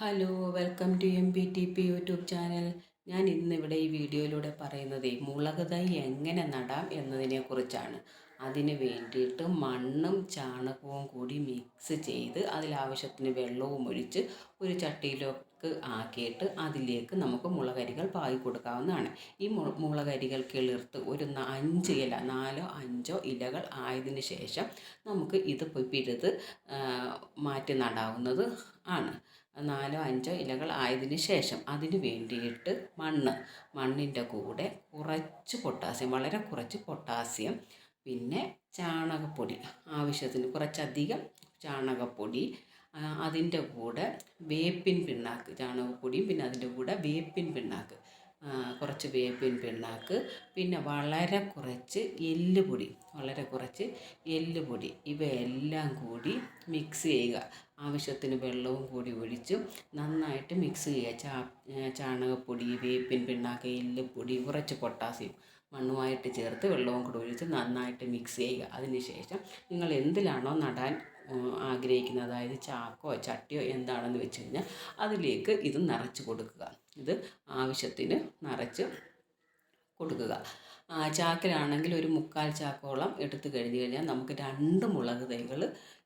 Hello welcome to M P T P YouTube channel ഞാൻ ഇന്നിവിടെ ഈ വീഡിയോയിലൂടെ പറയുന്നത് മുളക് തൈ എങ്ങനെ നടാം എന്നതിനെ കുറിച്ചാണ്. അതിന് വേണ്ടിയിട്ട് മണ്ണും ചാണകവും കൂടി മിക്സ് ചെയ്ത് അതിലാവശ്യത്തിന് വെള്ളവും ഒഴിച്ച് ഒരു ചട്ടിയിലേക്ക് ആക്കിയിട്ട് അതിലേക്ക് നമുക്ക് മുളകരികൾ പാകി കൊടുക്കാവുന്നതാണ്. ഈ മുളകരികൾ കിളിർത്ത് ഒരു അഞ്ച് ഇല നാലോ അഞ്ചോ ഇലകൾ ആയതിനു ശേഷം നമുക്ക് ഇത് പിഴുത് മാറ്റി നടാവുന്നത് ആണ്. നാലോ അഞ്ചോ ഇലകൾ ആയതിന് ശേഷം അതിന് വേണ്ടിയിട്ട് മണ്ണ് മണ്ണിന്റെ കൂടെ കുറച്ച് പൊട്ടാസ്യം വളരെ കുറച്ച് പൊട്ടാസ്യം പിന്നെ ചാണകപ്പൊടി ആവശ്യത്തിന് കുറച്ചധികം ചാണകപ്പൊടി അതിന്റെ കൂടെ വേപ്പിൻ പിണ്ണാക്ക് ചാണകപ്പൊടിയും പിന്നെ അതിന്റെ കൂടെ വേപ്പിൻ പിണ്ണാക്ക്. കുറച്ച് വേപ്പിൻ പിണ്ണാക്ക് പിന്നെ വളരെ കുറച്ച് എല്ലുപൊടി വളരെ കുറച്ച് എല്ലുപൊടി. ഇവയെല്ലാം കൂടി മിക്സ് ചെയ്യുക. ആവശ്യത്തിന് വെള്ളവും കൂടി ഒഴിച്ച് നന്നായിട്ട് മിക്സ് ചെയ്യുക. ചാ ചാണകപ്പൊടി വേപ്പിൻ പിണ്ണാക്ക് എല്ലുപൊടി കുറച്ച് പൊട്ടാസ്യം മണ്ണുമായിട്ട് ചേർത്ത് വെള്ളവും കൂടി ഒഴിച്ച് നന്നായിട്ട് മിക്സ് ചെയ്യുക. അതിന് ശേഷം നിങ്ങൾ എന്തിലാണോ നടാൻ ആഗ്രഹിക്കുന്നത്. അതായത് ചാക്കോ ചട്ടിയോ എന്താണെന്ന് വെച്ച് കഴിഞ്ഞാൽ അതിലേക്ക് ഇത് നിറച്ച് കൊടുക്കുക. ഇത് ആവശ്യത്തിന് നിറച്ച് കൊടുക്കുക. ചാക്കിലാണെങ്കിൽ ഒരു മുക്കാൽ ചാക്കോളം എടുത്ത് കഴിഞ്ഞ് കഴിഞ്ഞാൽ നമുക്ക് രണ്ട് മുളക് തൈകൾ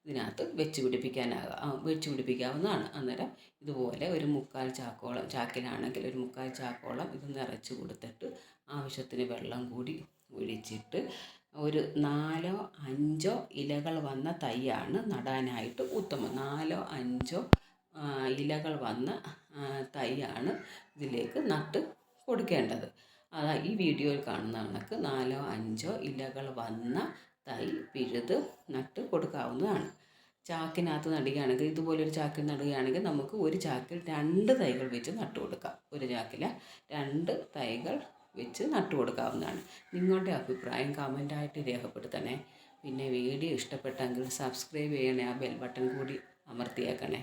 ഇതിനകത്ത് വെച്ച് പിടിപ്പിക്കാനാകാം വെച്ച് പിടിപ്പിക്കാവുന്നതാണ്. അന്നേരം ഇതുപോലെ ഒരു മുക്കാൽ ചാക്കോളം ചാക്കിലാണെങ്കിൽ ഒരു മുക്കാൽ ചാക്കോളം ഇത് നിറച്ച് കൊടുത്തിട്ട് ആവശ്യത്തിന് വെള്ളം കൂടി ഒഴിച്ചിട്ട് ഒരു നാലോ അഞ്ചോ ഇലകൾ വന്ന തൈയാണ് നടാനായിട്ട് ഉത്തമം. നാലോ അഞ്ചോ ഇലകൾ വന്ന തൈയാണ് ഇതിലേക്ക് നട്ട് കൊടുക്കേണ്ടത്. അതാ ഈ വീഡിയോയിൽ കാണുന്ന കണക്ക്. നാലോ അഞ്ചോ ഇലകൾ വന്ന തൈ പിഴുത് നട്ട് കൊടുക്കാവുന്നതാണ്. ചാക്കിനകത്ത് നടുകയാണെങ്കിൽ ഇതുപോലൊരു ചാക്കിൽ നടുകയാണെങ്കിൽ നമുക്ക് ഒരു ചാക്കിൽ രണ്ട് തൈകൾ വെച്ച് നട്ടു കൊടുക്കാം. ഒരു ചാക്കിൽ രണ്ട് തൈകൾ വെച്ച് നട്ടു കൊടുക്കാവുന്നതാണ്. നിങ്ങളുടെ അഭിപ്രായം കമന്റായിട്ട് രേഖപ്പെടുത്തണേ. പിന്നെ വീഡിയോ ഇഷ്ടപ്പെട്ടെങ്കിൽ സബ്സ്ക്രൈബ് ചെയ്യണേ. ആ ബെൽ ബട്ടൺ കൂടി അമർത്തിയേക്കണേ.